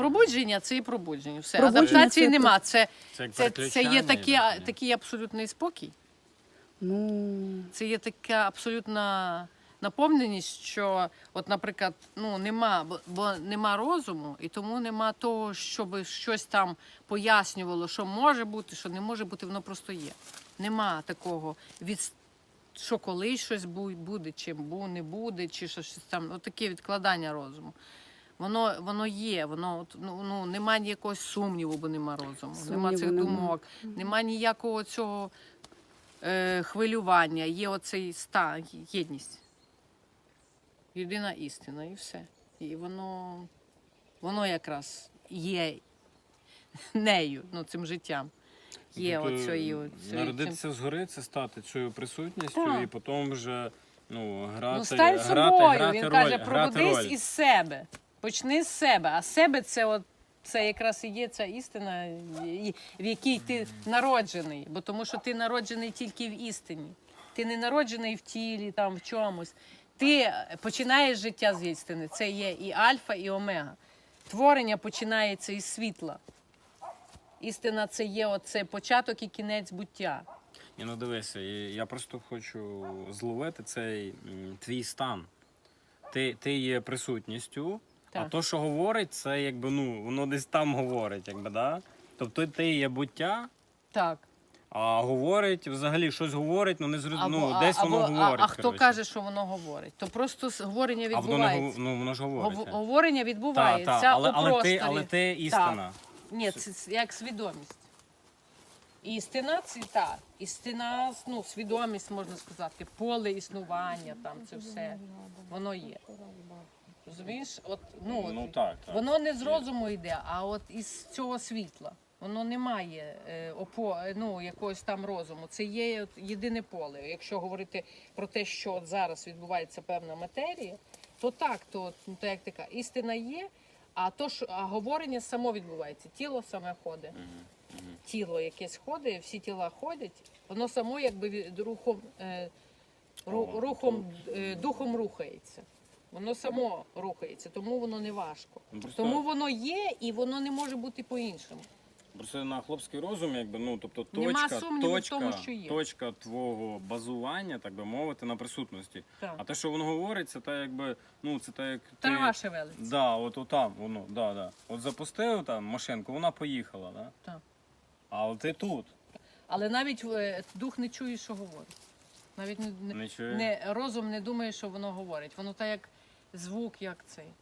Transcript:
Пробудження це і пробудження. Все. Пробудження Адаптації це- нема. Це, Це як це, це переключання є такі, йде, ні? такий абсолютний спокій. Ну, Це є така абсолютна наповненість, що, от, наприклад, ну нема, бо, бо нема розуму, і тому нема того, щоб щось там пояснювало, що може бути, що не може бути, воно просто є. Нема такого від що колись щось бу- буде, чим бу, не буде, чи що щось там. От таке відкладання розуму. Воно, воно є, воно ну, ну нема ніякого сумніву, бо нема розуму, нема цих нема. думок, нема ніякого цього е, хвилювання, є оцей стан, єдність. Єдина істина, і все. І воно, воно якраз є нею, ну, цим життям. Є Тобто, оцею, оцею цим- Народитися згори це стати цією присутністю Так. і потім вже ну, грати, Ну, стань грати, собою. грати Він роль, каже, грати пробудись роль. із себе. Почни з себе. А себе це от. Це якраз і є ця істина, в якій ти народжений. Бо тому що ти народжений тільки в істині. Ти не народжений в тілі, там в чомусь. Ти починаєш життя з істини. Це є і альфа, і омега. Творення починається із світла. Істина це є оце початок і кінець буття. Ні, ну дивися, я просто хочу зловити цей твій стан. Ти, ти є присутністю, а то, що говорить, це якби ну, воно десь там говорить, якби, да? Тобто ти є буття, Так. а говорить, взагалі щось говорить, ну не зрозуміло, ну, а- десь воно або- говорить. А, а хто коротше. каже, що воно говорить? То просто с- говорення А воно не відбувається. гов- ну, воно ж говорить. Гов- Говорення Та, відбувається та, але, у але, просторі. ти, але ти істина. Ні, це с- як свідомість. Істина це та. Істина, ну, свідомість, можна сказати, поле існування, там це все. Воно є. Розумієш? От, ну, Ну от, так, так. Воно не з розуму йде, а от із цього світла. Воно не має е, опо, ну, якогось там розуму. Це є от єдине поле. Якщо говорити про те, що от зараз відбувається певна матерія, то так, то, ну, то як така істина є, а то що а говорення само відбувається. Тіло саме ходить. Тіло якесь ходить, всі тіла ходять, воно само якби від- рухом, е, ру- рухом е, духом рухається. Воно само рухається, тому воно не важко. Ну, просто- Тому воно є і воно не може бути по-іншому. Просто на хлопський розум, якби ну тобто Нема точка, в точка, тому, що є. точка твого базування, так би мовити, на присутності. Так. А те, що воно говорить, це та якби ну це та як ти... Трава шевелиться. Да, от, от там воно, да, да. От запустив там машинку, вона поїхала, да? Так. А ти тут. Але навіть е, дух не чує, що говорить. Навіть не, не, не- розум не думає, що воно говорить. Воно так як звук, як цей.